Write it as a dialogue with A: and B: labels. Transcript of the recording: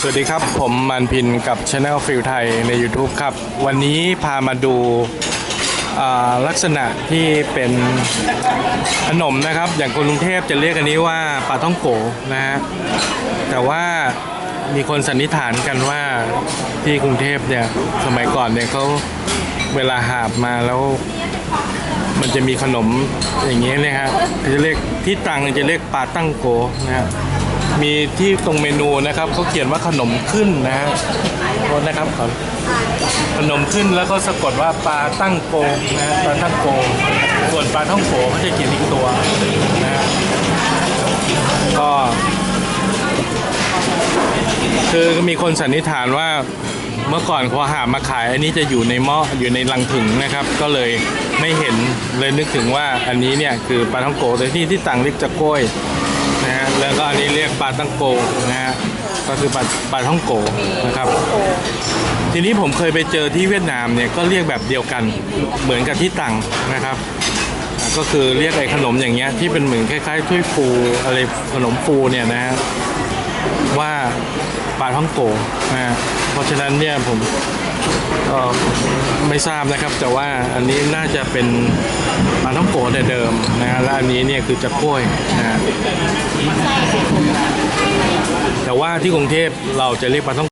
A: สวัสดีครับ ผมมันพินกับ Channel ฟิลไทยใน YouTube ครับ วันนี้พามาดูลักษณะที่เป็นขนมนะครับ อย่างคนกรุงเทพจะเรียกอันนี้ว่าปลาท่องโกนะฮะแต่ว่ามีคนสันนิษฐานกันว่าที่กรุงเทพเนี่ยสมัยก่อนเนี่ยเขาเวลาหาบมาแล้ว มันจะมีขนมอย่างเงี้ยนี่ยฮะจะเรียกที่ตรังจะเรียกปลาตั้งโกนะฮะ มีที่ตรงเมนูนะครับเขาเขียนว่าขนมขึ้นนะฮะโทษนะครับขอขนมขึ้นแล้วก็สะกดว่าปลาตั้งโกนะฮะปลาตั้งโกส่วนปลาท่องโกเขาจะเขียนอีกตัวนะฮะก็คือมีคนสันนิษฐานว่าเมื่อก่อนพอหามาขาย อันนี้จะอยู่ในหม้ออยู่ในลังถึงนะครับ ก็เลยไม่เห็นเลยนึกถึงว่าอันนี้เนี่ยคือปลาท่องโกแต่ที่ที่ต่างเรียกจะโก้ย นะฮะแล้วก็อันนี้เรียกปลาตั้งโกนะฮะก็คือปลาปลาท่องโกนะครับ ทีนี้ผมเคยไปเจอที่เวียดนามเนี่ยก็เรียกแบบเดียวกันเหมือนกับที่ตังนะครับ ก็คือเรียกไอ้ขนมอย่างเงี้ยที่เป็นเหมือนคล้ายๆถ้วยฟูอะไรขนมฟูเนี่ยนะฮะว่าาท่องโกนะฮะเพราะฉะนั้นเนี่ยผมก็ไม่ทราบนะครับ แต่ว่าอันนี้น่าจะเป็นปลาท่องโกแต่เดิมนะฮะและอันนี้เนี่ยคือจะกล้วยนะฮะแต่ว่าที่กรุงเทพเราจะเรียกปลาท่อง